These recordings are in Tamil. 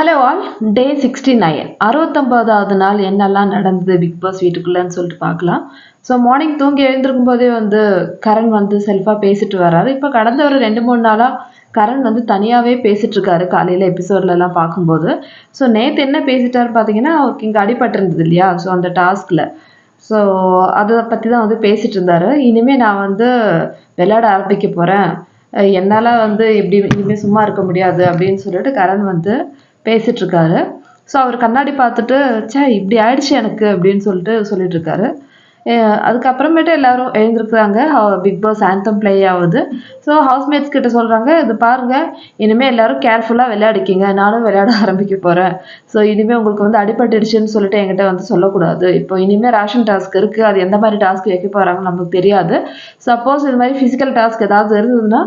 Hello all day sixty nine அறுபத்தொம்போதாவது நாள் என்னெல்லாம் நடந்தது பிக் பாஸ் வீட்டுக்குள்ளேன்னு சொல்லிட்டு பார்க்கலாம். ஸோ மார்னிங் தூங்கி எழுந்திருக்கும் போதே வந்து கரண் வந்து செல்ஃபாக பேசிட்டு வர்றாரு. இப்போ கடந்த ஒரு ரெண்டு மூணு நாளாக கரண் வந்து தனியாகவே பேசிகிட்ருக்காரு இருக்காரு காலையில் எபிசோட்லலாம் பார்க்கும்போது. ஸோ நேற்று என்ன பேசிட்டாரு பார்த்தீங்கன்னா அவருக்கு இங்கே அடிபட்டிருந்தது இல்லையா? ஸோ அந்த டாஸ்கில் ஸோ அதை பற்றி தான் வந்து பேசிகிட்டு இருந்தார். இனிமேல் நான் வந்து விளையாட ஆரம்பிக்க போகிறேன் என்னால் வந்து எப்படி இனிமேல் சும்மா இருக்க முடியாது அப்படின்னு சொல்லிட்டு கரண் வந்து பேசிகிட்ருக்காரு ஸோ அவர் கண்ணாடி பார்த்துட்டு ச்சே இப்படி ஆயிடுச்சு எனக்கு அப்படின்னு சொல்லிட்டு சொல்லிட்டுருக்காரு. அதுக்கப்புறமேட்டு எல்லாரும் எழுந்திருக்கிறாங்க. பிக் பாஸ் ஆந்தம் ப்ளே ஆகுது. ஸோ ஹவுஸ்மேட்ஸ் கிட்ட சொல்கிறாங்க இது பாருங்க இனிமேல் எல்லாரும் கேர்ஃபுல்லாக விளையாடிக்கிங்க. நானும் விளையாட ஆரம்பிக்க போகிறேன் ஸோ இனிமேல் உங்களுக்கு வந்து அடிபட்டுடுச்சுன்னு சொல்லிட்டு என்கிட்ட வந்து சொல்லக்கூடாது. இப்போ இனிமேல் ரேஷன் டாஸ்க் இருக்குது அது எந்த மாதிரி டாஸ்க் வைக்க போகிறாங்கன்னு நமக்கு தெரியாது. சப்போஸ் இது மாதிரி ஃபிசிக்கல் டாஸ்க் ஏதாவது இருந்ததுன்னா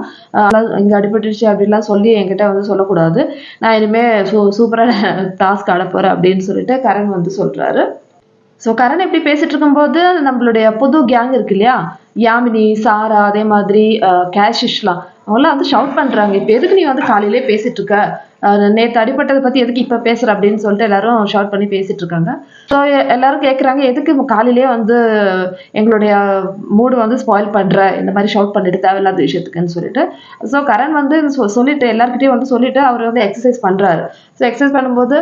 இங்கே அடிபட்டுடுச்சு அப்படின்லாம் சொல்லி என்கிட்ட வந்து சொல்லக்கூடாது. நான் இனிமேல் சூ சூப்பராக டாஸ்க் ஆட போகிறேன் அப்படின்னு சொல்லிட்டு கரண் வந்து சொல்கிறாரு ஸோ கரண் இப்படி பேசிட்டு இருக்கும்போது நம்மளுடைய புது கேங் இருக்கு இல்லையா யாமினி சாரா அதே மாதிரி கேஷிஷ்லாம் அவங்களாம் வந்து ஷவுட் பண்ணுறாங்க இப்போ எதுக்கு நீ வந்து காலையிலே பேசிட்டு இருக்க நேற்று அடிப்பட்டதை பற்றி எதுக்கு இப்போ பேசுகிற அப்படின்னு சொல்லிட்டு எல்லாரும் ஷார்ட் பண்ணி பேசிட்டு இருக்காங்க. ஸோ எல்லாரும் கேட்குறாங்க எதுக்கு காலையிலே வந்து எங்களுடைய மூடு வந்து ஸ்பாயில் பண்ணுற இந்த மாதிரி ஷவுட் பண்ணிட்டு தேவையில்லாத விஷயத்துக்குன்னு சொல்லிட்டு. ஸோ கரண் வந்து சொ- சொல்லிட்டு எல்லாருக்கிட்டையும் வந்து சொல்லிட்டு அவர் வந்து எக்ஸசைஸ் பண்ணுறாரு ஸோ எக்ஸசைஸ் பண்ணும்போது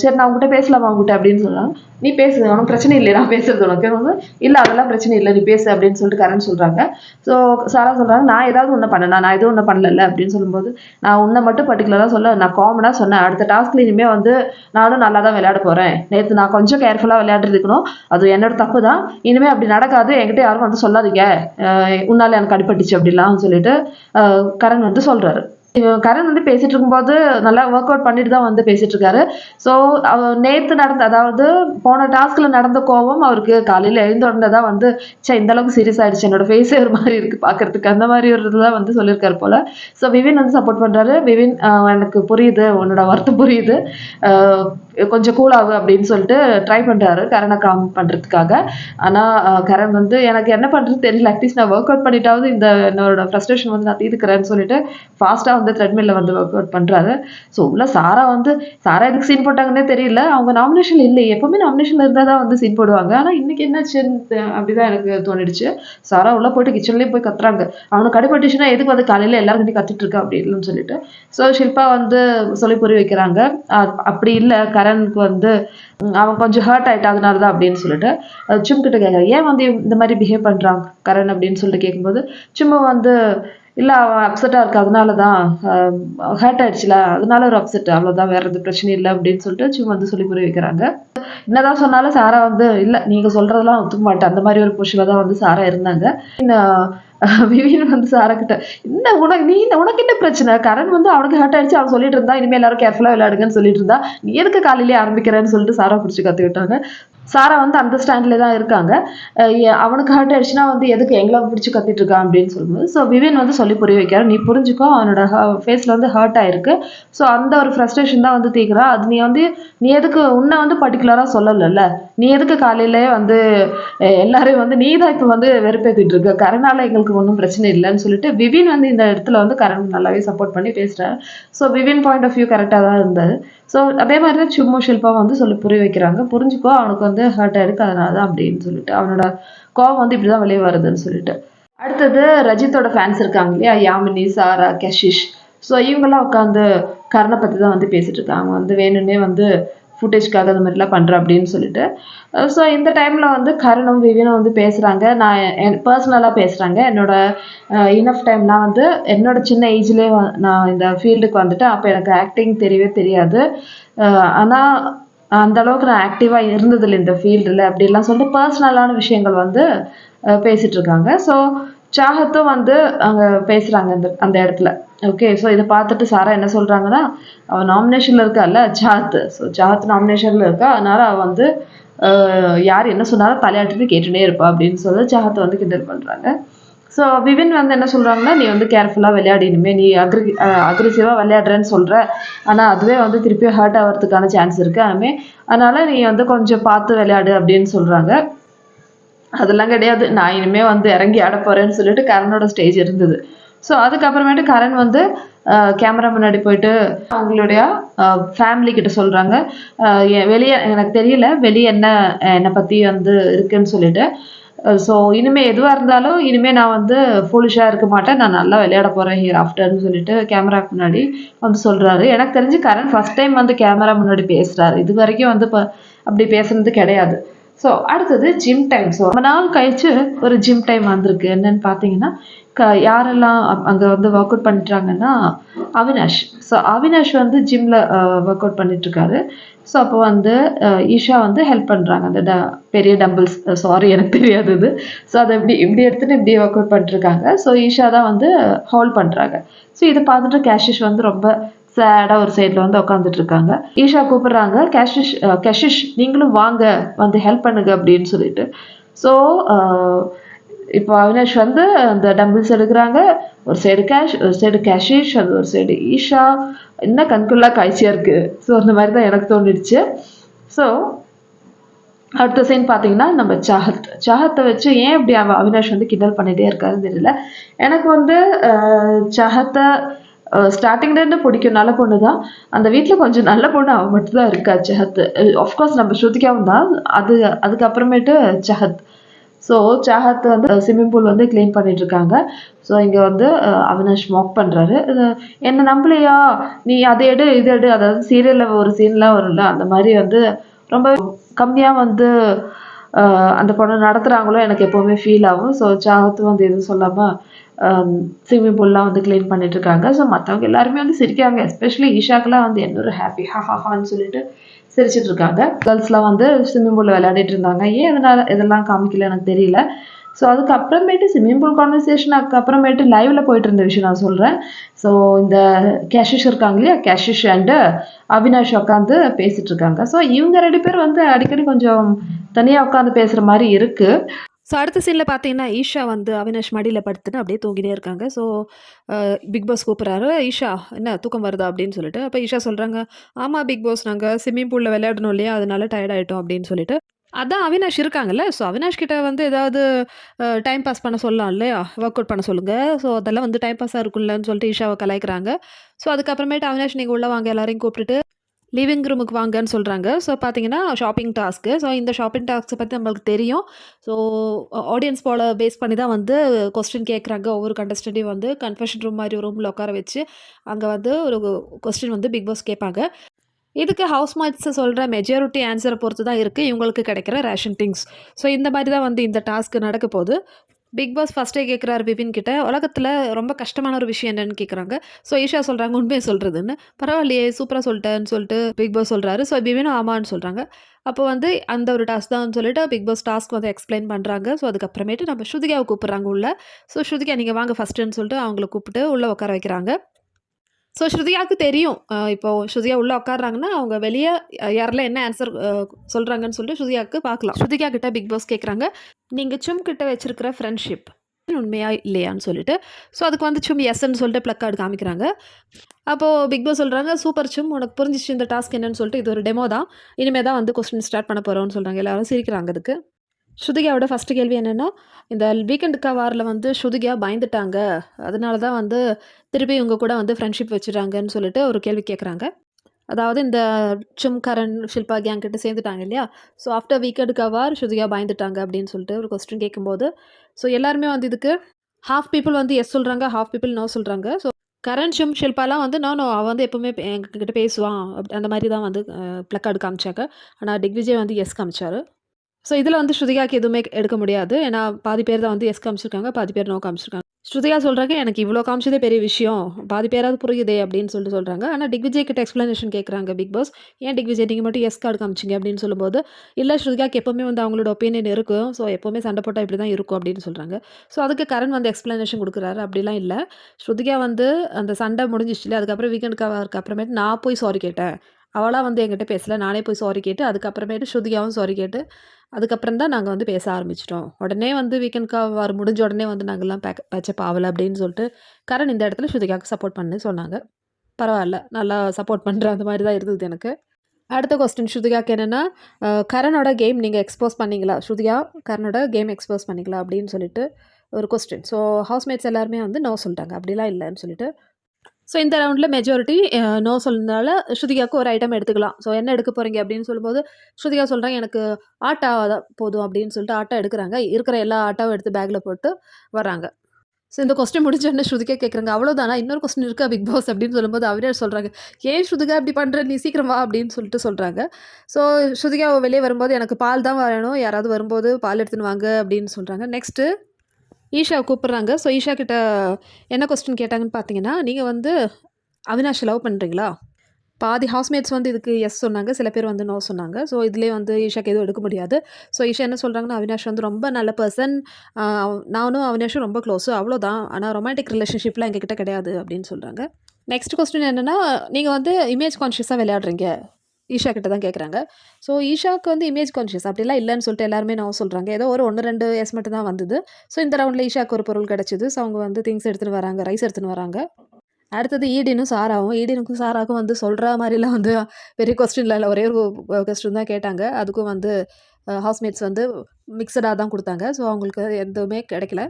சரி நான் உங்ககிட்ட பேசலாமா உங்ககிட்ட அப்படின்னு சொன்னாங்க. நீ பேசு உனக்கு பிரச்சனை இல்லை நான் பேசுறது உனக்கு. வந்து இல்லை அதெல்லாம் பிரச்சனை இல்லை நீ பேசு அப்படின்னு சொல்லிட்டு கரண் சொல்கிறாங்க ஸோ சாரா சொல்கிறாங்க நான் ஏதாவது ஒன்று பண்ணனா? நான் எதுவும் ஒன்று பண்ணல அப்படின்னு சொல்லும்போது நான் உன்னை மட்டும் பர்டிகுலராக சொல்ல நான் காமனாக சொன்னேன். அடுத்த டாஸ்க்ல இனிமேல் வந்து நானும் நல்லா தான் விளையாட போகிறேன் நேற்று நான் கொஞ்சம் கேர்ஃபுல்லாக விளையாண்டுருக்கணும் அது என்னோட தப்பு தான். இனிமேல் அப்படி நடக்காது. என்கிட்ட யாரும் வந்து சொல்லாதீங்க. உன்னால் எனக்கு அடிபட்டுச்சு அப்படிலாம் சொல்லிட்டு கரண் வந்து சொல்கிறாரு கரண் வந்து பேசிட்டு இருக்கும்போது நல்லா ஒர்க் அவுட் பண்ணிட்டு தான் வந்து பேசிட்டு இருக்காரு ஸோ நேற்று நடந்த அதாவது போன டாஸ்க்ல நடந்த கோபம் அவருக்கு காலையில் எழுந்தொடனே தான் வந்து சே இந்த அளவுக்கு சீரியஸ் ஆயிடுச்சு. என்னோட ஃபேஸே ஒரு மாதிரி இருக்கு பார்க்கறதுக்கு அந்த மாதிரி ஒரு இதுதான் வந்து சொல்லியிருக்காரு போல. ஸோ விவின் வந்து சப்போர்ட் பண்றாரு. விவின் எனக்கு புரியுது. உன்னோட வருத்தம் புரியுது. கொஞ்சம் கூல் ஆகு அப்படின்னு சொல்லிட்டு ட்ரை பண்றாரு கரனை காம் பண்றதுக்காக. ஆனா கரண் வந்து எனக்கு என்ன பண்றது தெரியல. அட்லீஸ்ட் நான் ஒர்க் அவுட் பண்ணிட்டாவது இந்த என்னோட ஃப்ரஸ்ட்ரேஷன் வந்து நான் தீர்க்கிறேன்னு சொல்லிட்டு ஃபாஸ்ட்டாக வந்து த்ரெட்மில்ல வந்து ஒர்க் அவுட் பண்ணுறாரு ஸோ உள்ள சாரா வந்து சாரா எதுக்கு சீன் போட்டாங்கன்னே தெரியல. அவங்க நாமினேஷன் இல்லை. எப்பவுமே நாமினேஷன் இருந்தால் தான் வந்து சீன் போடுவாங்க. ஆனால் இன்னைக்கு என்னாச்சுன்னு அப்படிதான் எனக்கு தோணிடுச்சு. சாரா உள்ள போயிட்டு கிச்சன்லேயே போய் கத்துறாங்க. அவனுக்கு அடிபட்டுச்சுன்னா எதுக்கு வந்து காலையில் எல்லாருக்கிட்டையும் கத்துட்டு இருக்கா? அப்படின்னு சொல்லிட்டு. ஸோ ஷில்பா வந்து சொல்லி புரிய வைக்கிறாங்க. அப்படி இல்லை. கரனுக்கு வந்து அவன் கொஞ்சம் ஹர்ட் ஆயிட்டா அதனால தான் அப்படின்னு சொல்லிட்டு சும் கிட்ட கேட்குறேன் ஏன் வந்து இந்த மாதிரி பிஹேவ் பண்ணுறான் கரண்? அப்படின்னு சொல்லிட்டு கேட்கும்போது சும்மா வந்து இல்லை அவன் அப்செட்டாக இருக்கு அதனால தான் ஹர்ட் ஆயிடுச்சுல அதனால ஒரு அப்செட் அவ்வளோதான் வேற எந்த பிரச்சனையும் இல்லை அப்படின்னு சொல்லிட்டு சும்மா வந்து சொல்லி புரிய வைக்கிறாங்க. என்னதான் சொன்னாலும் சாரா வந்து இல்லை நீங்க சொல்றதெல்லாம் ஒத்துக்க மாட்டேன். அந்த மாதிரி ஒரு பொசிஷனில் தான் வந்து சாரா இருந்தாங்க. விவின் வந்து சாரா கிட்ட என்ன உனக்கு நீ உனக்கு என்ன பிரச்சனை? கரண் வந்து அவனுக்கு ஹர்ட் ஆயிடுச்சு அவன் சொல்லிட்டு இருந்தா இனிமேல் எல்லாரும் கேர்ஃபுல்லாக விளையாடுங்கன்னு சொல்லிட்டு இருந்தா நீ எதுக்கு காலையிலேயே ஆரம்பிக்கிறேன்னு சொல்லிட்டு சாரா பிடிச்சி கற்றுக்கிட்டாங்க சாரா வந்து அந்த ஸ்டாண்ட்ல தான் இருக்காங்க. அவனுக்கு ஹர்ட் ஆயிடுச்சுன்னா வந்து எதுக்கு எங்களை பிடிச்சி கத்திட்டு இருக்கான் அப்படின்னு சொல்லும்போது ஸோ விவின் வந்து சொல்லி புரிய வைக்கிறார். நீ புரிஞ்சுக்கோ அவனோட ஃபேஸில் வந்து ஹர்ட் ஆயிருக்கு. ஸோ அந்த ஒரு ஃப்ரஸ்ட்ரேஷன் தான் வந்து தீக்கிறா. அது நீ வந்து நீ எதுக்கு உன்னை வந்து பர்டிகுலராக சொல்லலைல்ல. நீ எதுக்கு காலையிலேயே வந்து எல்லாரையும் வந்து நீ தான் இப்போ வந்து வெறுப்பேற்றிட்டு இருக்க. கரனால எங்களுக்கு ஒன்றும் பிரச்சனை இல்லைன்னு சொல்லிட்டு விவின் வந்து இந்த இடத்துல வந்து கரண் நல்லாவே சப்போர்ட் பண்ணி பேசுகிறார் so Vivin point of view கரெக்டாக தான் இருந்தது. ஸோ அதே மாதிரி தான் சும்மு ஷில்பா வந்து சொல்லி புரிய வைக்கிறாங்க. புரிஞ்சுக்கோ அவனுக்கு வந்து ஹர்ட் ஆயிருக்கு அதனால தான் அப்படின்னு சொல்லிட்டு அவனோட கோவம் வந்து இப்படி தான் வெளியே வருதுன்னு சொல்லிட்டு. அடுத்தது ரஜித்தோட ஃபேன்ஸ் இருக்காங்க இல்லையா? யாமினி சாரா கஷிஷ். ஸோ இவங்கெல்லாம் உட்காந்து கர்ணை பற்றி தான் வந்து பேசிட்டு இருக்காங்க. வந்து வேணும்னே வந்து ஃபுட்டேஜ்க்காக அது மாதிரிலாம் பண்ணுறேன் அப்படின்னு சொல்லிட்டு. ஸோ இந்த டைமில் வந்து கரணும் விவினும் வந்து பேசுகிறாங்க நான் என் பர்சனலாக பேசுகிறாங்க என்னோடய இனஃப் டைம்லாம் வந்து என்னோட சின்ன ஏஜ்லேயே நான் இந்த ஃபீல்டுக்கு வந்துட்டு அப்போ எனக்கு ஆக்டிங் தெரியவே தெரியாது. ஆனால் அந்த அளவுக்கு நான் ஆக்டிவாக இருந்ததில்லை இந்த ஃபீல்டில் அப்படிலாம் சொல்லிட்டு பர்சனலான விஷயங்கள் வந்து பேசிகிட்ருக்காங்க இருக்காங்க. ஸோ சாகத்தும் வந்து அங்கே பேசுகிறாங்க அந்த அந்த இடத்துல. ஓகே ஸோ இதை பார்த்துட்டு சாரா என்ன சொல்கிறாங்கன்னா அவள் நாமினேஷனில் இருக்கால்ல சாத் ஸோ சாத் நாமினேஷனில் இருக்கா அதனால அவள் வந்து யார் என்ன சொன்னாலும் தலையாட்டிட்டு கேட்டுனே இருப்பா அப்படின்னு சொல்லி சாகத்தை வந்து கிண்டல் பண்ணுறாங்க ஸோ விவின் வந்து என்ன சொல்கிறாங்கன்னா நீ வந்து கேர்ஃபுல்லாக விளையாடி இனிமே. நீ அக்ரி அக்ரெசிவாக விளையாடுறேன்னு சொல்கிற ஆனால் அதுவே வந்து திருப்பி ஹர்ட் ஆகிறதுக்கான சான்ஸ் இருக்குது அதுமே அதனால் நீ வந்து கொஞ்சம் பார்த்து விளையாடு அப்படின்னு சொல்கிறாங்க அதெல்லாம் கிடையாது. நான் இனிமே வந்து இறங்கி ஆட போறேன்னு சொல்லிட்டு கரனோட ஸ்டேஜ் இருந்தது. ஸோ அதுக்கப்புறமேட்டு கரண் வந்து கேமரா முன்னாடி போயிட்டு அவங்களுடைய ஃபேமிலி கிட்ட சொல்கிறாங்க வெளியே எனக்கு தெரியல வெளியே என்ன என்னை பற்றி வந்து இருக்குன்னு சொல்லிட்டு. ஸோ இனிமேல் எதுவாக இருந்தாலும் இனிமேல் நான் வந்து ஃபுலிஷாக இருக்க மாட்டேன். நான் நல்லா விளையாட போகிறேன் ஹியர் ஆஃப்டர்னு சொல்லிட்டு கேமராக்கு முன்னாடி வந்து சொல்கிறாரு எனக்கு தெரிஞ்சு கரண் ஃபஸ்ட் டைம் வந்து கேமரா முன்னாடி பேசுகிறாரு இது வரைக்கும் வந்து இப்போ அப்படி பேசுனது கிடையாது. ஸோ அடுத்தது ஜிம் டைம் ஸோ ரொம்ப நாள் கழிச்சு ஒரு ஜிம் டைம் வந்திருக்கு. என்னன்னு பார்த்தீங்கன்னா க யாரெல்லாம் அங்கே வந்து ஒர்க் அவுட் பண்ணிட்டாங்கன்னா அவினாஷ். ஸோ அவினாஷ் வந்து ஜிம்மில் ஒர்க் அவுட் பண்ணிட்டுருக்காரு. ஸோ அப்போ வந்து ஈஷா வந்து ஹெல்ப் பண்ணுறாங்க அந்த ட பெரிய டம்பிள்ஸ் சாரி எனக்கு தெரியாது இது. ஸோ அதை இப்படி இப்படி எடுத்துன்னு இப்படி ஒர்க் அவுட் பண்ணிட்டுருக்காங்க. ஸோ ஈஷா தான் வந்து ஹோல்ட் பண்ணுறாங்க ஸோ இதை பார்த்துட்டு கேஷிஷ் வந்து ரொம்ப சேடாக ஒரு சைடில் வந்து உட்காந்துட்டு இருக்காங்க. ஈஷா கூப்பிட்றாங்க கேஷிஷ் கஷிஷ் கேஷிஷ் நீங்களும் வாங்க வந்து ஹெல்ப் பண்ணுங்க அப்படின்னு சொல்லிட்டு. ஸோ இப்போ அவினாஷ் வந்து அந்த டம்பிள்ஸ் எடுக்கிறாங்க. ஒரு சைடு கேஷ் ஒரு சைடு கேஷிஷ் அது ஒரு சைடு ஈஷா. என்ன கண்குள்ளா காய்ச்சியாக இருக்குது ஸோ அந்த மாதிரி தான் எனக்கு தோணிடுச்சு ஸோ அடுத்த சைன் பார்த்தீங்கன்னா நம்ம சாகத் சாகத்தை வச்சு ஏன் இப்படி அவன் அவினாஷ் வந்து கிண்டல் பண்ணிகிட்டே இருக்காருன்னு தெரியல. எனக்கு வந்து சாகத்தை ஸ்டார்டிங்லேருந்து பிடிக்கும் நல்ல பொண்ணு தான் அந்த வீட்டில் கொஞ்சம் நல்ல பொண்ணு அவள் மட்டும் தான் இருக்கா சஹத் ஆஃப்கோர்ஸ் நம்ம ஸ்ருதிக்காவும் தான். அது அதுக்கப்புறமேட்டு சஹத் ஸோ சாஹத் வந்து ஸ்விம்மிங் பூல் வந்து க்ளீன் பண்ணிட்டு இருக்காங்க ஸோ இங்கே வந்து அவினாஷ் மாக் பண்ணுறாரு என்ன நம்பலையா? நீ அதை எடு இதை எடு. அதாவது சீரியலில் ஒரு சீன்லாம் வரும்ல அந்த மாதிரி வந்து ரொம்ப கம்மியாக வந்து அந்த பொண்ணு நடத்துகிறாங்களோ எனக்கு எப்போவுமே ஃபீல் ஆகும். ஸோ சாகத்து வந்து எதுவும் சொல்லாமல் ஸ்விம்மிங் பூல்லாம் வந்து க்ளீன் பண்ணிட்டு இருக்காங்க ஸோ மற்றவங்க எல்லாருமே வந்து சிரிக்காங்க எஸ்பெஷலி ஈஷாக்கெலாம் வந்து என்ன ஒரு ஹாப்பி ஹா ஹா ஹான்னு சொல்லிட்டு சிரிச்சிட்டு இருக்காங்க கேர்ள்ஸ்லாம் வந்து ஸ்விம்மிங் பூலில் விளையாடிட்டு இருந்தாங்க. ஏன் இதனால் இதெல்லாம் காமிக்கல எனக்கு தெரியல. ஸோ அதுக்கப்புறமேட்டு ஸ்விம்மிங் பூல் கான்வர்சேஷனுக்கு அப்புறமேட்டு லைவ்ல போயிட்டு இருந்த விஷயம் நான் சொல்கிறேன் ஸோ இந்த கேஷிஷ் இருக்காங்க இல்லையா? கேஷிஷ் அண்டு அவினாஷ் உட்காந்து பேசிட்டு இருக்காங்க ஸோ இவங்க ரெண்டு பேர் வந்து அடிக்கடி கொஞ்சம் தனியாக உட்காந்து பேசுகிற மாதிரி இருக்குது ஸோ அடுத்த சீனில் பார்த்தீங்கன்னா ஈஷா வந்து அவினாஷ் மடியில் படுத்துன்னு அப்படியே தூங்கிட்டே இருக்காங்க. ஸோ பிக் பாஸ் கூப்பிட்றாரு ஈஷா என்ன தூக்கம் வருதா? அப்படின்னு சொல்லிட்டு. அப்போ ஈஷா சொல்கிறாங்க ஆமாம் பிக் பாஸ் நாங்கள் ஸ்விம்மிங் பூலில் விளையாடணும் இல்லையா? அதனால டயர்ட் ஆகிட்டோம் அப்படின்னு சொல்லிட்டு. அதான் அவினாஷ் இருக்காங்கல்ல. ஸோ அவினாஷ் கிட்ட வந்து ஏதாவது டைம் பாஸ் பண்ண சொல்லலாம் இல்லையா? ஒர்க் அவுட் பண்ண சொல்லுங்கள் ஸோ அதெல்லாம் வந்து டைம் பாஸாக இருக்கும்லன்னு சொல்லிட்டு ஈஷாவை கலாய்க்கிறாங்க. ஸோ அதுக்கப்புறமேட்டு அவினாஷ் நீங்கள் உள்ளே வாங்க எல்லாரையும் கூப்பிட்டுட்டு லிவிங் ரூமுக்கு வாங்கன்னு சொல்கிறாங்க ஸோ பார்த்தீங்கன்னா ஷாப்பிங் டாஸ்க்கு ஸோ இந்த ஷாப்பிங் டாஸ்க்கை பற்றி நம்மளுக்கு தெரியும். ஸோ ஆடியன்ஸ் போல பேஸ் பண்ணி தான் வந்து கொஸ்டின் கேட்குறாங்க ஒவ்வொரு கண்டஸ்டண்ட்டையும் வந்து கன்ஃபெஷன் ரூம் மாதிரி ரூமில் உட்கார வச்சு அங்கே வந்து ஒரு கொஸ்டின் வந்து பிக் பாஸ் கேட்பாங்க. இதுக்கு ஹவுஸ் மேட்ஸ் சொல்கிற மெஜாரிட்டி ஆன்சரை பொறுத்து தான் இருக்குது இவங்களுக்கு கிடைக்கிற ரேஷன் திங்ஸ் ஸோ இந்த மாதிரி தான் வந்து இந்த டாஸ்க் நடக்க போகுது. பிக் பாஸ் ஃபஸ்ட்டே கேட்குறாரு பிபின் கிட்ட. உலகத்தில் ரொம்ப கஷ்டமான ஒரு விஷயம் என்னன்னு கேட்குறாங்க ஸோ ஈஷா சொல்கிறாங்க உண்மையை சொல்கிறதுன்னு பரவாயில்லையே சூப்பராக சொல்லிட்டேன்னு சொல்லிட்டு பிக் பாஸ் சொல்கிறாரு ஸோ பிபினும் ஆமான்னு சொல்கிறாங்க அப்போ வந்து அந்த ஒரு டாஸ்க் தான் சொல்லிட்டு பிக் பாஸ் டாஸ்க் வந்து எக்ஸ்பிளைன் பண்ணுறாங்க ஸோ அதுக்கப்புறமேட்டு நம்ம ஸ்ருதிகாவை கூப்பிட்றாங்க உள்ளே. ஸோ ஸ்ருதிகா நீங்கள் வாங்க ஃபஸ்ட்டுன்னு சொல்லிட்டு அவங்கள கூப்பிட்டு உள்ளே உட்கார வைக்கிறாங்க. ஸோ ஸ்ருதியாவுக்கு தெரியும். இப்போ ஸ்ருதியா உள்ளே உட்காடுறாங்கன்னா அவங்க வெளியே யாரில் என்ன ஆன்சர் சொல்கிறாங்கன்னு சொல்லிட்டு ஸ்ருதியாவுக்கு பார்க்கலாம். ஸ்ருதிகா கிட்ட பிக் பாஸ் கேட்குறாங்க நீங்கள் சும் கிட்ட வச்சிருக்கிற ஃப்ரெண்ட்ஷிப் உண்மையா இல்லையான்னு சொல்லிட்டு. ஸோ அதுக்கு வந்து சும் எஸ்ன்னு சொல்லிட்டு ப்ளக் கார்டு காமிக்கிறாங்க. அப்போது பிக் பாஸ் சொல்கிறாங்க சூப்பர் சும் உனக்கு புரிஞ்சிச்சு இந்த டாஸ்க் என்னன்னு சொல்லிட்டு இது ஒரு டெமோ தான். இனிமேல் தான் வந்து கொஸ்டின் ஸ்டார்ட் பண்ண போகிறோம்னு சொல்கிறாங்க எல்லாரும் சிரிக்கிறாங்க அதுக்கு. ஸ்ருதிகாவோட ஃபஸ்ட்டு கேள்வி என்னென்னா இந்த வீக்கெண்டுக்கா வாரில் வந்து ஸ்ருதிகா பயந்துட்டாங்க. அதனால தான் வந்து திருப்பி இவங்க கூட வந்து ஃப்ரெண்ட்ஷிப் வச்சுட்டாங்கன்னு சொல்லிட்டு ஒரு கேள்வி கேட்குறாங்க அதாவது இந்த சும் கரண் ஷில்பா கேங் கிட்ட சேர்ந்துட்டாங்க இல்லையா? ஸோ ஆஃப்டர் வீக்கெட் கவர் ஸ்ருதியா பயந்துட்டாங்க அப்படின்னு சொல்லிட்டு ஒரு கொஸ்டின் கேட்கும்போது ஸோ எல்லாருமே வந்து இதுக்கு ஹாஃப் பீப்புள் வந்து எஸ் சொல்கிறாங்க ஹாஃப் பீப்புள் நோ சொல்கிறாங்க ஸோ கரண் சும் ஷில்பாலாம் வந்து நோ நோ அவன் வந்து எப்போவுமே எங்ககிட்ட பேசுவான். அப்படி அந்த மாதிரி தான் வந்து ப்ளக்கார்டு காமிச்சாங்க. ஆனால் டிக்விஜய் வந்து எஸ் காமிச்சாரு. ஸோ இதில் வந்து ஸ்ருதிகாக்கு எதுவுமே எடுக்க முடியாது. ஏன்னா பாதி பேர் தான் வந்து எஸ் காமிச்சிருக்காங்க பாதி பேர் நோ காமிச்சிருக்காங்க. ஸ்ருதியா சொல்கிறாங்க எனக்கு இவ்வளோ காமிச்சதே பெரிய விஷயம். பாதி பேராவது புரியுதே அப்படின்னு சொல்லிட்டு சொல்கிறாங்க ஆனால் டிக்விஜய் கிட்ட எக்ஸ்ப்ளனேஷன் கேட்குறாங்க பிக் பாஸ். ஏன் டிக்விஜய் நீங்கள் மட்டும் எஸ் கார்டு காமிச்சிங்க? அப்படின்னு சொல்லும்போது இல்லை ஸ்ருதிகாக்கு எப்போவுமே வந்து அவங்களோட ஒப்பீனியன் இருக்கும். ஸோ எப்போவுமே சண்டை போட்டால் இப்படி தான் இருக்கும் அப்படின்னு சொல்கிறாங்க ஸோ அதுக்கு கரண் வந்து எக்ஸ்ப்ளனேஷன் கொடுக்குறாரு. அப்படிலாம் இல்லை. ஸ்ருதிகா வந்து அந்த சண்டை முடிஞ்சிச்சு இல்லை அதுக்கப்புறம் வீக்கெண்டுக்கு அவருக்கு அப்புறமேட்டு நான் போய் சாரி கேட்டேன். அவளாக வந்து என்கிட்ட பேசல. நானே போய் சாரி கேட்டு அதுக்கப்புறமேட்டு ஸ்ருதியாவும் சாரி கேட்டு அதுக்கப்புறம் தான் நாங்கள் வந்து பேச ஆரம்பிச்சிட்டோம். உடனே வந்து வீக்கெண்ட்கா வர முடிஞ்ச உடனே வந்து நாங்கள்லாம் பேக் பேச்சப் ஆகலை அப்படின்னு சொல்லிட்டு கரண் இந்த இடத்துல ஸ்ருதிகாவுக்கு சப்போர்ட் பண்ணு சொன்னாங்க. பரவாயில்ல நல்லா சப்போர்ட் பண்ணுற அந்த மாதிரி தான் இருந்தது எனக்கு. அடுத்த கொஸ்டின் ஸ்ருதிகாக்கு என்னென்னா கரனோட கேம் நீங்கள் எக்ஸ்போஸ் பண்ணிங்களா? ஸ்ருதிகா கரனோட கேம் எக்ஸ்போஸ் பண்ணிங்களா? அப்படின்னு சொல்லிட்டு ஒரு கொஸ்டின் ஸோ ஹவுஸ்மேட்ஸ் எல்லாருமே வந்து நோ சொல்லிட்டாங்க. அப்படிலாம் இல்லைன்னு சொல்லிட்டு ஸோ இந்த ரவுண்டில் மெஜாரிட்டி நோ சொன்னதால ஸ்ருதிகாவுக்கு ஒரு ஐட்டம் எடுத்துக்கலாம். ஸோ என்ன எடுக்க போகிறீங்க அப்படின்னு சொல்லும்போது ஸ்ருதிகா சொல்கிறாங்க எனக்கு ஆட்டா போதும் அப்படின்னு சொல்லிட்டு ஆட்டா எடுக்கிறாங்க. இருக்கிற எல்லா ஆட்டாவும் எடுத்து பேக்கில் போட்டு வராங்க ஸோ இந்த கொஸ்டின் முடிஞ்சோடனே ஸ்ருதிகா கேட்குறாங்க அவ்வளோதானா இன்னொரு கொஸ்டின் இருக்கா பிக் பாஸ் அப்படின்னு சொல்லும்போது அவரே சொல்கிறாங்க ஏன் ஸ்ருதிகா இப்படி பண்ணுற நீ சீக்கிரம் வா அப்படின்னு சொல்லிட்டு சொல்கிறாங்க ஸோ ஸ்ருதிகா வெளியே வரும்போது எனக்கு பால் தான் வரணும். யாராவது வரும்போது பால் எடுத்துன்னு வாங்க அப்படின்னு சொல்கிறாங்க நெக்ஸ்ட்டு ஈஷா கூப்பிட்றாங்க. ஸோ ஈஷா கிட்ட என்ன கொஸ்டின் கேட்டாங்கன்னு பார்த்தீங்கன்னா நீங்கள் வந்து அவினாஷ் லவ் பண்ணுறீங்களா பாதி ஹவுஸ்மேட்ஸ் வந்து இதுக்கு எஸ் சொன்னாங்க சில பேர் வந்து நோ சொன்னாங்க. ஸோ இதுலேயே வந்து ஈஷாக்கு எதுவும் எடுக்க முடியாது. ஸோ ஈஷா என்ன சொல்கிறாங்கன்னா அவினாஷ் வந்து ரொம்ப நல்ல பர்சன் நானும் அவினாஷும் ரொம்ப க்ளோஸு அவ்வளோதான் ஆனால் ரொமான்டிக் ரிலேஷன்ஷிப்லாம் எங்ககிட்ட கிடையாது அப்படின்னு சொல்கிறாங்க நெக்ஸ்ட் கொஸ்டின் என்னென்னா நீங்கள் வந்து இமேஜ் கான்ஷியஸாக விளையாடுறீங்க. ஈஷா கிட்ட தான் கேட்குறாங்க ஸோ ஈஷாவுக்கு வந்து இமேஜ் கான்ஷியஸ் அப்படிலாம் இல்லைன்னு சொல்லிட்டு எல்லாருமே நான் சொல்கிறாங்க ஏதோ ஒரு ஒன்று ரெண்டு எஸ் மட்டும் தான் வந்தது. ஸோ இந்த ரவுண்டில் ஈஷாக்கு ஒரு பொருள் கிடச்சிது. ஸோ அவங்க வந்து திங்ஸ் எடுத்துகிட்டு வராங்க ரைஸ் எடுத்துகிட்டு வராங்க. அடுத்தது ஈடினும் சாராவும் ஈடினுக்கும் சாராக்கும் வந்து சொல்கிற மாதிரிலாம் வந்து பெரிய கொஸ்டின்லாம் இல்லை ஒரே ஒரு கொஸ்டின் தான் கேட்டாங்க. அதுக்கும் வந்து uh, ஹவுஸ்மேட்ஸ் வந்து மிக்சடாக தான் கொடுத்தாங்க. ஸோ அவங்களுக்கு எதுவுமே கிடைக்கல.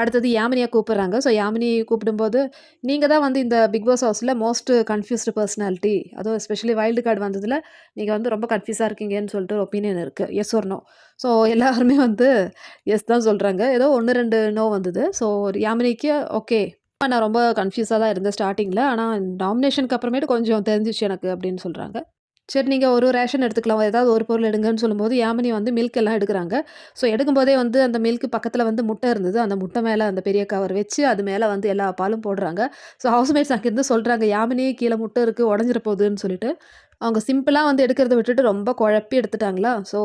அடுத்தது யாமினியை கூப்பிட்றாங்க. ஸோ யாமினி கூப்பிடும்போது நீங்கள் தான் வந்து இந்த பிக் பாஸ் ஹவுஸில் மோஸ்ட் கன்ஃபியூஸ்டு பர்சனாலிட்டி அதுவும் எஸ்பெஷலி வைல்டு கார்டு வந்ததில் நீங்கள் வந்து ரொம்ப கன்ஃபியூஸாக இருக்கீங்கன்னு சொல்லிட்டு ஒரு ஒப்பீனியன் இருக்குது எஸ் ஒரு நோ ஸோ எல்லாருமே வந்து எஸ் தான் சொல்கிறாங்க ஏதோ ஒன்று ரெண்டு நோ வந்தது. ஸோ யாமினிக்கு ஓகே நான் ரொம்ப கன்ஃபியூஸாக தான் இருந்தேன் ஸ்டார்டிங்கில் ஆனால் நாமினேஷனுக்கு அப்புறமேட்டு கொஞ்சம் தெரிஞ்சிச்சு எனக்கு அப்படின்னு சொல்கிறாங்க சரி நீங்கள் ஒரு ரேஷன் எடுத்துக்கலாம். ஏதாவது ஒரு பொருள் எடுங்கன்னு சொல்லும்போது யாமினி வந்து மில்க் எல்லாம் எடுக்கிறாங்க. ஸோ எடுக்கும்போதே வந்து அந்த மில்க் பக்கத்தில் வந்து முட்டை இருந்தது. அந்த முட்டை மேலே அந்த பெரிய கவர் வச்சு அது மேலே வந்து எல்லா பாலும் போடுறாங்க. ஸோ ஹவுஸ்மேட்ஸ் அங்கேருந்து சொல்கிறாங்க யாமினி கீழே முட்டை இருக்குது உடஞ்சிட போகுதுன்னு சொல்லிட்டு. அவங்க சிம்பிளாக வந்து எடுக்கிறத விட்டுட்டு ரொம்ப குழப்பி எடுத்துட்டாங்களா? ஸோ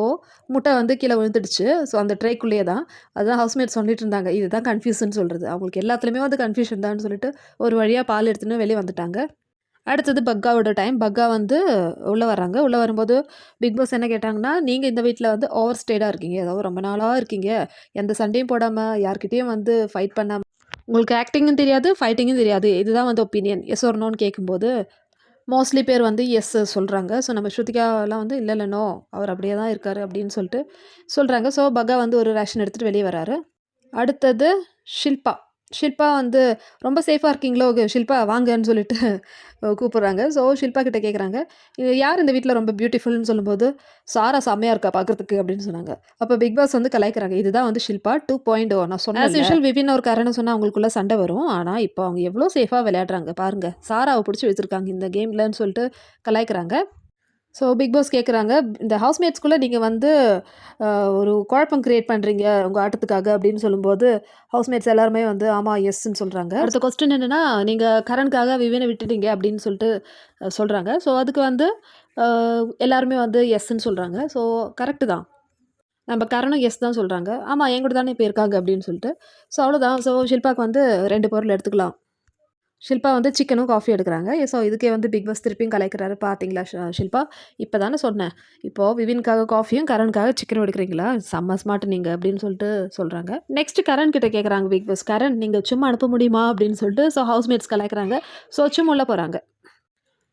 முட்டை வந்து கீழே விழுந்துடுச்சு. ஸோ அந்த ட்ரேக்குள்ளேயே தான். அதுதான் ஹவுஸ்மேட் சொல்லிட்டு இருந்தாங்க. இதுதான் கன்ஃபியூஷன் சொல்கிறது அவங்களுக்கு எல்லாத்துலேயுமே வந்து கன்ஃபியூஷன் தான் சொல்லிட்டு ஒரு வழியாக பால் எடுத்துன்னு வெளியே வந்துட்டாங்க. அடுத்தது பக்காவோட டைம் பக்கா வந்து உள்ளே வராங்க உள்ளே வரும்போது பிக் பாஸ் என்ன கேட்டாங்கன்னா நீங்கள் இந்த வீட்டில் வந்து ஓவர் ஸ்டேடாக இருக்கீங்க. ஏதாவது ரொம்ப நாளாக இருக்கீங்க. எந்த சண்டையும் போடாமல் யார்கிட்டேயும் வந்து ஃபைட் பண்ணாமல் உங்களுக்கு ஆக்டிங்கும் தெரியாது ஃபைட்டிங்கும் தெரியாது. இதுதான் வந்து ஒப்பீனியன் எஸ் ஒரு நோன்னு கேட்கும்போது மோஸ்ட்லி பேர் வந்து எஸ் சொல்கிறாங்க ஸோ நம்ம ஸ்ருதிகாலாம் வந்து இல்லை இல்லை நோ அவர் அப்படியே தான் இருக்கார் அப்படின்னு சொல்லிட்டு சொல்கிறாங்க ஸோ பகா வந்து ஒரு ரேஷன் எடுத்துகிட்டு வெளியே வராரு அடுத்தது ஷில்பா. ஷில்பா வந்து ரொம்ப சேஃபாக இருக்கீங்களோ? ஷில்பா வாங்கன்னு சொல்லிட்டு கூப்பிட்றாங்க. ஸோ ஷில்பா கிட்ட கேட்குறாங்க இது யார் இந்த வீட்டில் ரொம்ப பியூட்டிஃபுல்னு சொல்லும்போது? சாரா செம்மையாக இருக்கா பார்க்குறதுக்கு அப்படின்னு சொன்னாங்க. அப்போ பிக் பாஸ் வந்து கலாய்க்கிறாங்க. இதுதான் வந்து ஷில்பா டூ பாயிண்ட் ஓ நான் சொன்னேன் யூஷுவல் விபின் ஒரு காரணம் சொன்னால் அவங்களுக்குள்ள சண்டை வரும். ஆனால் இப்போ அவங்க எவ்வளோ சேஃபாக விளையாடுறாங்க பாருங்கள் சாராவை பிடிச்சி வச்சுருக்காங்க இந்த கேம்லன்னு சொல்லிட்டு கலாய்க்கிறாங்க. ஸோ பிக் பாஸ் கேட்குறாங்க இந்த ஹவுஸ்மேட்ஸ்குள்ளே நீங்கள் வந்து ஒரு குழப்பம் க்ரியேட் பண்ணுறீங்க உங்கள் ஆட்டத்துக்காக அப்படின்னு சொல்லும்போது ஹவுஸ்மேட்ஸ் எல்லாருமே வந்து ஆமாம் எஸ்ன்னு சொல்கிறாங்க அடுத்த கொஸ்டின் என்னென்னா நீங்கள் கரண்ட்காக விவேனை விட்டுட்டீங்க அப்படின்னு சொல்லிட்டு சொல்கிறாங்க ஸோ அதுக்கு வந்து எல்லாருமே வந்து எஸ்ன்னு சொல்கிறாங்க ஸோ கரெக்டு தான். நம்ம கரணும் எஸ் தான் சொல்கிறாங்க ஆமாம் என் கூட தானே இப்போ இருக்காங்க அப்படின்னு சொல்லிட்டு. ஸோ அவ்வளோதான் ஸோ ஷில்பாக்கு வந்து ரெண்டு பொருள் எடுத்துக்கலாம். ஷில்பா வந்து சிக்கனும் காஃபி எடுக்கிறாங்க. ஸோ இதுக்கே வந்து பிக் பாஸ் திருப்பியும் கலைக்கிறாரு பார்த்தீங்களா ஷில்பா? இப்போ தானே சொன்னேன். இப்போது விவின்காக காஃபியும் கரண்காக சிக்கனும் எடுக்கிறீங்களா? செம்ம ஸ்மார்ட் நீங்கள் அப்படின்னு சொல்லிட்டு சொல்கிறாங்க நெக்ஸ்ட் கரண் கிட்ட கேட்குறாங்க பிக் பாஸ் கரண் நீங்கள் சும்மா அனுப்ப முடியுமா அப்படின்னு சொல்லிட்டு ஸோ ஹவுஸ்மேட்ஸ் கலாய்க்கிறாங்க. ஸோ சும்மா உள்ள போகிறாங்க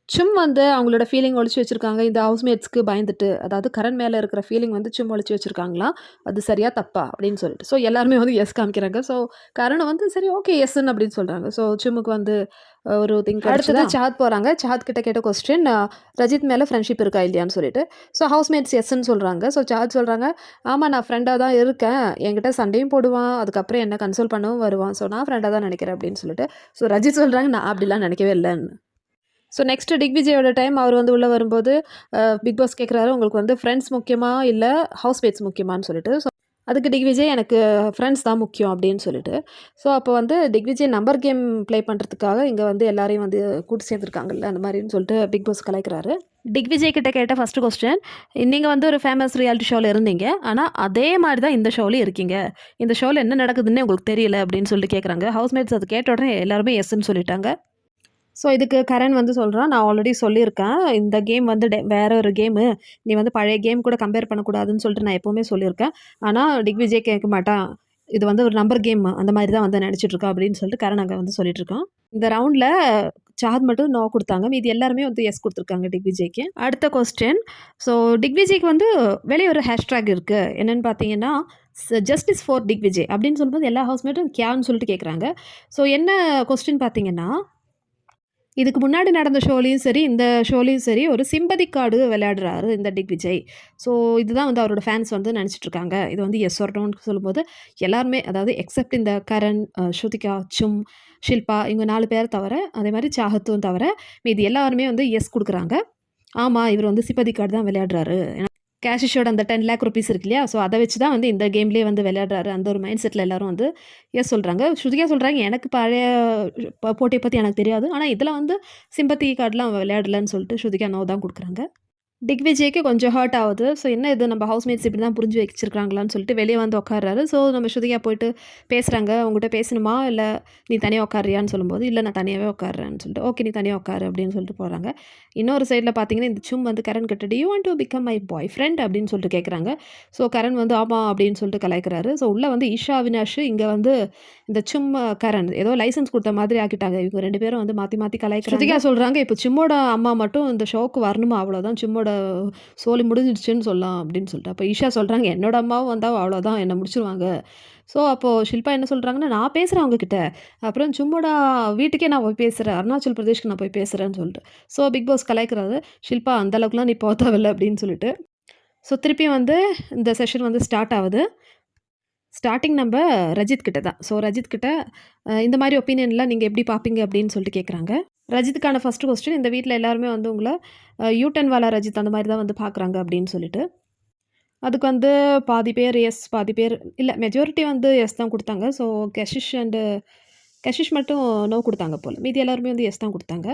சும் வந்து அவங்களோட ஃபீலிங் ஒழிச்சு வச்சுருக்காங்க. இந்த ஹவுஸ்மேட்ஸ்க்கு பயந்துட்டு அதாவது கரண் மேலே இருக்கிற ஃபீலிங் வந்து சும் ஒழிச்சு வச்சுருக்காங்களாம் அது சரியா தப்பா? அப்படின்னு சொல்லிட்டு. ஸோ எல்லாருமே வந்து எஸ் காமிக்கிறாங்க. ஸோ கரணை வந்து சரி ஓகே எஸ்ன்னு அப்படின்னு சொல்கிறாங்க ஸோ சும்முக்கு வந்து ஒரு திங்க் அடுத்தது சாத் போகிறாங்க சாத் கிட்ட கேட்ட கொஸ்டின் ரஜித் மேலே ஃப்ரெண்ட்ஷிப் இருக்கா இல்லையான்னு சொல்லிட்டு. ஸோ ஹவுஸ்மேட்ஸ் எஸ்ன்னு சொல்கிறாங்க ஸோ சாத் சொல்கிறாங்க ஆமாம் நான் ஃப்ரெண்டாக தான் இருக்கேன். என்கிட்ட சண்டையும் போடுவான். அதுக்கப்புறம் என்ன கன்சல்ட் பண்ணவும் வருவான். ஸோ நான் ஃப்ரெண்டாக தான் நினைக்கிறேன் அப்படின்னு சொல்லிட்டு. ஸோ ரஜித் சொல்கிறாங்க நான் அப்படிலாம் நினைக்கவே இல்லைன்னு. ஸோ நெக்ஸ்ட் டிக்விஜயோட டைம் அவர் வந்து உள்ளே வரும்போது பிக் பாஸ் கேட்குறாரு உங்களுக்கு வந்து ஃப்ரெண்ட்ஸ் முக்கியமாக இல்லை ஹவுஸ்மேட்ஸ் முக்கியமான்னு சொல்லிட்டு? ஸோ அதுக்கு டிக்விஜய் எனக்கு ஃப்ரெண்ட்ஸ் தான் முக்கியம் அப்படின்னு சொல்லிட்டு. ஸோ அப்போ வந்து டிக்விஜய் நம்பர் கேம் ப்ளே பண்ணுறதுக்காக இங்கே வந்து எல்லாரையும் வந்து கூட்டு சேர்ந்துருக்காங்கல்ல அந்த மாதிரின்னு சொல்லிட்டு பிக் பாஸ் கலாய்க்கிறாரு. டிக்விஜய் கிட்ட கேட்ட ஃபஸ்ட்டு கொஸ்டின் நீங்கள் வந்து ஒரு ஃபேமஸ் ரியாலிட்டி ஷோவில் இருந்தீங்க ஆனால் அதே மாதிரி தான் இந்த ஷோவில் இருக்கீங்க. இந்த ஷோவில் என்ன நடக்குதுன்னே உங்களுக்கு தெரியல அப்படின்னு சொல்லிட்டு கேட்குறாங்க ஹவுஸ்மேட்ஸ் அது கேட்ட உடனே எல்லாருமே எஸ்ன்னு சொல்லிட்டாங்க. ஸோ இதுக்கு கரண் வந்து சொல்கிறான் நான் ஆல்ரெடி சொல்லியிருக்கேன். இந்த கேம் வந்து டெ- வேற ஒரு கேமு நீ வந்து பழைய கேம் கூட கம்பேர் பண்ணக்கூடாதுன்னு சொல்லிட்டு நான் எப்போவுமே சொல்லியிருக்கேன். ஆனால் டிக்விஜய் கேட்க மாட்டான். இது வந்து ஒரு நம்பர் கேம் அந்த மாதிரி தான் வந்து நினச்சிட்ருக்கா அப்படின்னு சொல்லிட்டு கரண் அங்கே வந்து சொல்லிட்டுருக்கோம் இந்த ரவுண்டில் சாத் மட்டும் நோ கொடுத்தாங்க. மீதி எல்லாருமே வந்து எஸ் கொடுத்துருக்காங்க டிக்விஜய்க்கு அடுத்த கொஸ்டின் ஸோ டிக்விஜய்க்கு வந்து வெளியே ஒரு ஹேஷ்ட்ராக் இருக்குது என்னென்னு பார்த்தீங்கன்னா ஜஸ்டிஸ் ஃபார் டிக் அப்படின்னு சொல்லும்போது எல்லா ஹவுஸ்மேட்டும் கேன்னு சொல்லிட்டு கேட்குறாங்க ஸோ என்ன கொஸ்டின் பார்த்தீங்கன்னா இதுக்கு முன்னாடி நடந்த ஷோலையும் சரி இந்த ஷோலையும் சரி ஒரு சிம்பதி கார்டு விளையாடுறாரு இந்த டிக் விஜய். ஸோ இதுதான் வந்து அவரோட ஃபேன்ஸ் வந்து நினச்சிட்ருக்காங்க. இது வந்து எஸ் ஒர்டோன்னு சொல்லும்போது எல்லாருமே அதாவது எக்ஸப்ட் இந்த கரண் ஸ்ருதிகா சும் ஷில்பா இவங்க நாலு பேர் தவிர அதே மாதிரி சாகத்தும் தவிர மீதி எல்லாருமே வந்து எஸ் கொடுக்குறாங்க. ஆமாம் இவர் வந்து சிம்பதி கார்டு தான் விளையாடுறாரு. கேஷிஷோட அந்த டென் லேக் ருபீஸ் இருக்கு இல்லையா? ஸோ அதை வச்சு தான் வந்து இந்த கேம்லேயே வந்து விளையாடுறாரு. அந்த ஒரு மைண்ட் செட்டில் எல்லாரும் வந்து எஸ் சொல்கிறாங்க ஸ்ருதியாக சொல்கிறாங்க எனக்கு பழைய போட்டியை பற்றி எனக்கு தெரியாது. ஆனால் இதில் வந்து சிம்பத்தி கார்டெலாம் விளையாடலன்னு சொல்லிட்டு ஸ்ருதிகா நோ தான் கொடுக்குறாங்க. டிக் விஜய்க்கு கொஞ்சம் ஹர்ட் ஆகுது. ஸோ என்ன இது? நம்ம ஹவுஸ்மேட்ஸ் இப்படி தான் புரிஞ்சு வச்சிருக்காங்களான்னு சொல்லிட்டு வெளியே வந்து உட்கார்றாரு ஸோ நம்ம ஸ்ருதிகா போயிட்டு பேசுகிறாங்க உங்ககிட்ட பேசணுமா? இல்லை நீ தனியாக உட்காரியான்னு சொல்லும்போது இல்லை நான் தனியாகவே உட்காடுறேன்னு சொல்லிட்டு ஓகே நீ தனியாக உட்காரு அப்படின்னு சொல்லிட்டு போகிறாங்க இன்னொரு சைடில் பார்த்தீங்கன்னா இந்த சும் வந்து கரண் கிட்ட you want to become my boyfriend அப்படின்னு சொல்லிட்டு கேட்குறாங்க ஸோ கரண் வந்து ஆமாம் அப்படின்னு சொல்லிட்டு கலாய்க்கிறாரு. ஸோ உள்ளே வந்து ஈஷா அவினாஷ் இங்கே வந்து இந்த சும் கரண் ஏதோ லைசன்ஸ் கொடுத்த மாதிரி ஆக்கிட்டாங்க. இவங்க ரெண்டு பேரும் வந்து மாற்றி மாற்றி கலாய்க்கிறாங்க. சொல்கிறாங்க இப்போ சும்மோட அம்மா மட்டும் இந்த ஷோக்கு வரணுமா? அவ்வளோதான் சும்மோட சோலி முடிஞ்சிடுச்சுன்னு சொல்லலாம் அப்படின்னு சொல்லிட்டு. அப்போ ஈஷா சொல்கிறாங்க என்னோட அம்மாவும் வந்தால் அவ்வளோதான் என்னை முடிச்சிருவாங்க. ஸோ அப்போது ஷில்பா என்ன சொல்கிறாங்கன்னா நான் பேசுகிறேன் அவங்கக்கிட்ட அப்புறம் சும்மாடா வீட்டுக்கே நான் போய் பேசுகிறேன் அருணாச்சல் பிரதேஷ்க்கு நான் போய் பேசுகிறேன்னு சொல்லிட்டு. ஸோ பிக் பாஸ் கலாய்க்கிறாரு. ஷில்பா அந்தளவுக்குலாம் நீ போத்தவில்லை அப்படின்னு சொல்லிட்டு. ஸோ திருப்பியும் வந்து இந்த செஷன் வந்து ஸ்டார்ட் ஆகுது. ஸ்டார்டிங் நம்ம ரஜித் கிட்ட தான். ஸோ ரஜித் கிட்ட இந்த மாதிரி ஒப்பீனியன்லாம் நீங்கள் எப்படி பார்ப்பீங்க? அப்படின்னு சொல்லிட்டு கேட்குறாங்க ரஜித்துக்கான ஃபர்ஸ்ட் கொஸ்டின் இந்த வீட்டில் எல்லாருமே வந்து உங்களை யூட்டன் வாலா ரஜித் அந்த மாதிரி தான் வந்து பார்க்குறாங்க அப்படின்னு சொல்லிட்டு. அதுக்கு வந்து பாதி பேர் எஸ் பாதி பேர் இல்லை மெஜாரிட்டி வந்து எஸ் தான் கொடுத்தாங்க. ஸோ கஷிஷ் அண்டு கஷிஷ் மட்டும் நோ கொடுத்தாங்க போல். மீதி எல்லாருமே வந்து எஸ் தான் கொடுத்தாங்க.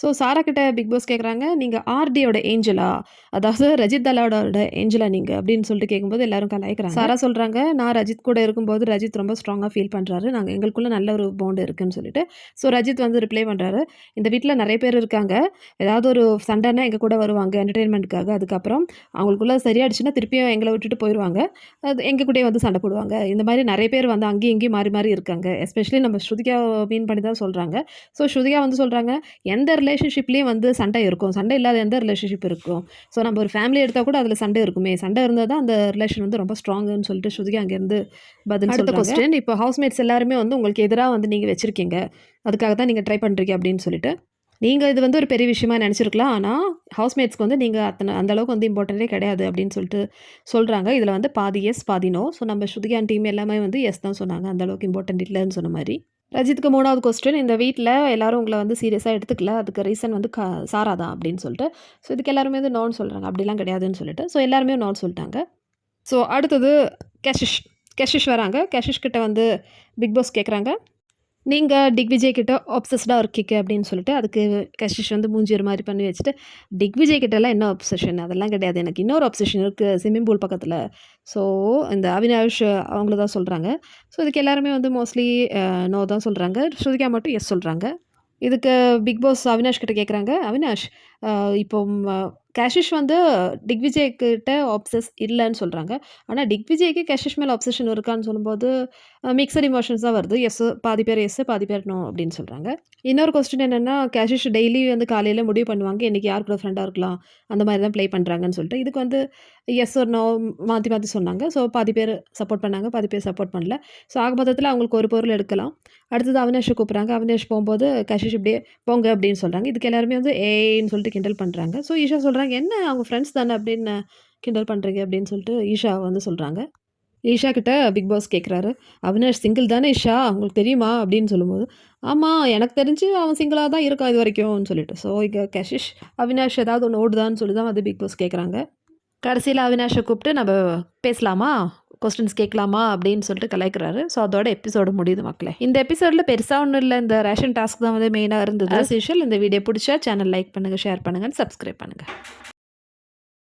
ஸோ சாரா கிட்ட பிக் பாஸ் கேட்குறாங்க நீங்கள் ஆர்டியோட ஏஞ்சலா அதாவது ரஜித் தலாவோட ஏஞ்சலா நீங்கள் அப்படின்னு சொல்லிட்டு கேட்கும்போது எல்லாரும் கலாய்க்கிறாங்க. சாரா சொல்கிறாங்க நான் ரஜித் கூட இருக்கும்போது ரஜித் ரொம்ப ஸ்ட்ராங்காக ஃபீல் பண்ணுறாரு நாங்கள் எங்களுக்குள்ள நல்ல ஒரு பாண்டு இருக்குன்னு சொல்லிட்டு. ஸோ ரஜித் வந்து ரிப்ளை பண்ணுறாரு இந்த வீட்டில் நிறைய பேர் இருக்காங்க. ஏதாவது ஒரு சண்டைனா எங்கள் கூட வருவாங்க என்டர்டெயின்மெண்ட்டுக்காக அதுக்கப்புறம் அவங்களுக்குள்ள சரியாயிடுச்சுன்னா திருப்பியும் எங்களை விட்டுட்டு போயிடுவாங்க அது எங்கள் கூடயே வந்து சண்டை போடுவாங்க. இந்த மாதிரி நிறைய பேர் வந்து அங்கேயும் இங்கேயும் மாறி மாறி இருக்காங்க. எஸ்பெஷலி நம்ம ஸ்ருதிகா மீன் பண்ணி தான் சொல்கிறாங்க ஸோ ஸ்ருதிகா வந்து சொல்கிறாங்க எந்த ரிலேஷன்ஷிப்லேயும் வந்து சண்டை இருக்கும். சண்டை இல்லாத எந்த ரிலேஷன்ஷிப் இருக்கும்? ஸோ நம்ம ஒரு ஃபேமிலி எடுத்தால் கூட அதில் சண்டை இருக்குமே. சண்டை இருந்தால் தான் அந்த ரிலேஷன் வந்து ரொம்ப ஸ்ட்ராங்குன்னு சொல்லிட்டு ஸ்ருதிகா அங்கேருந்து பதில் அடுத்த கொஸ்டின் இப்போ ஹவுஸ்மேட்ஸ் எல்லாருமே வந்து உங்களுக்கு எதிராக வந்து நீங்கள் வச்சுருக்கீங்க. அதுக்காக தான் நீங்கள் ட்ரை பண்ணுறீங்க அப்படின்னு சொல்லிட்டு. நீங்கள் இது வந்து ஒரு பெரிய விஷயமா நினச்சிருக்கலாம். ஆனால் ஹவுஸ்மேட்ஸ்க்கு வந்து நீங்கள் அத்தனை அந்த அளவுக்கு வந்து இம்பார்ட்டண்ட்டே கிடையாது அப்படின்னு சொல்லிட்டு சொல்கிறாங்க இதில் வந்து பாதி எஸ் பாதி நோ ஸோ நம்ம ஸ்ருதிகான் டீம் எல்லாமே வந்து எஸ் தான் சொன்னாங்க. அந்த அளவுக்கு இம்பார்ட்டன்ட் இல்லைன்னு சொன்ன மாதிரி. ரஜித்துக்கு மூணாவது கொஸ்டின் இந்த வீட்டில் எல்லோரும் உங்களை வந்து சீரியஸாக எடுத்துக்கல. அதுக்கு ரீசன் வந்து க சாரா தான் அப்படின்னு சொல்லிட்டு. ஸோ இதுக்கு எல்லாருமே வந்து நோன்னு சொல்கிறாங்க அப்படிலாம் கிடையாதுன்னு சொல்லிட்டு. ஸோ எல்லாருமே நோன்னு சொல்லிட்டாங்க. ஸோ அடுத்தது கேஷிஷ். கேஷிஷ் வராங்க. கேஷிஷ் கிட்ட வந்து பிக் பாஸ் கேட்குறாங்க நீங்கள் டிக் விஜய் கிட்ட ஆப்சஸ்டாக இருக்கீங்க அப்படின்னு சொல்லிட்டு அதுக்கு கஷிஷ் வந்து மூஞ்சி மாதிரி பண்ணி வச்சுட்டு டிக் விஜய் கிட்டலாம் என்ன ஆப்சஷன் அதெல்லாம் கிடையாது. எனக்கு இன்னொரு ஆப்சஷன் இருக்குது ஸ்விம்மிங் பூல் பக்கத்தில். ஸோ இந்த அவினாஷ் அவங்கள தான் சொல்கிறாங்க ஸோ இதுக்கு எல்லாருமே வந்து மோஸ்ட்லி நோ தான் சொல்கிறாங்க ஸ்ருதிகா மட்டும் எஸ் சொல்கிறாங்க இதுக்கு பிக் பாஸ் அவினாஷ் கிட்ட கேட்குறாங்க அவினாஷ் இப்போ கேஷிஷ் வந்து டிக் ஆப்சஸ் இல்லைன்னு சொல்கிறாங்க ஆனால் டிக் விஜய்க்கு கேஷிஷ் மேலே ஆப்சஷன் இருக்கான்னு சொல்லும்போது மிக்சட் இமோஷன்ஸ் தான் வருது. எஸ் பாதி பேர் எஸ் பாதி பேர் நோ அப்படின்னு சொல்கிறாங்க இன்னொரு கொஸ்டின் என்னென்னா கேஷிஷ் டெய்லி வந்து காலையில் முடிவு பண்ணுவாங்க இன்றைக்கி யார் கூட ஃப்ரெண்டாக இருக்கலாம்? அந்த மாதிரி தான் ப்ளே பண்ணுறாங்கன்னு சொல்லிட்டு. இதுக்கு வந்து எஸ் ஒரு நோ மாற்றி மாற்றி சொன்னாங்க. ஸோ பாதி பேர் சப்போர்ட் பண்ணாங்க பாதி பேர் சப்போர்ட் பண்ணல. ஸோ ஆக மொத்தத்தில் அவங்களுக்கு ஒரு பொருள் எடுக்கலாம். அடுத்தது அவினாஷை கூப்பிட்றாங்க. அவினாஷ் போகும்போது கஷிஷ் இப்படியே போங்க அப்படின்னு சொல்கிறாங்க இதுக்கு எல்லாருமே வந்து ஏன்னு சொல்லிட்டு கிண்டல் பண்ணுறாங்க ஸோ ஈஷா சொல்கிறாங்க என்ன? அவங்க ஃப்ரெண்ட்ஸ் தானே அப்படின்னு கிண்டல் பண்ணுறீங்க அப்படின்னு சொல்லிட்டு ஈஷா வந்து சொல்கிறாங்க ஈஷா கிட்ட பிக் பாஸ் கேட்குறாரு அவினாஷ் சிங்கிள் தானே ஈஷா? அவங்களுக்கு தெரியுமா? அப்படின்னு சொல்லும்போது ஆமாம் எனக்கு தெரிஞ்சு அவன் சிங்கிளாக தான் இருக்கான் இது வரைக்கும்னு சொல்லிட்டு. ஸோ இங்கே கஷிஷ் அவினாஷ் ஏதாவது ஒன்று ஓடுதான்னு சொல்லி தான் வந்து பிக் பாஸ் கேட்குறாங்க கடைசியில் அவினாஷை கூப்பிட்டு நம்ம பேசலாமா? கொஸ்டின்ஸ் கேட்கலாமா அப்படின்னு சொல்லிட்டு கலாய்க்கிறாரு. ஸோ அதோட எபிசோடு முடியுது மக்களே. இந்த எபிசோடில் பெருசாக ஒன்றும் இல்லை. இந்த ரேஷன் டாஸ்க் தான் வந்து மெயினாக இருந்தது. ஆஸ் யூஷுவல் இந்த வீடியோ பிடிச்சா சேனல் லைக் பண்ணுங்கள் ஷேர் பண்ணுங்கள் சப்ஸ்கிரைப் பண்ணுங்கள்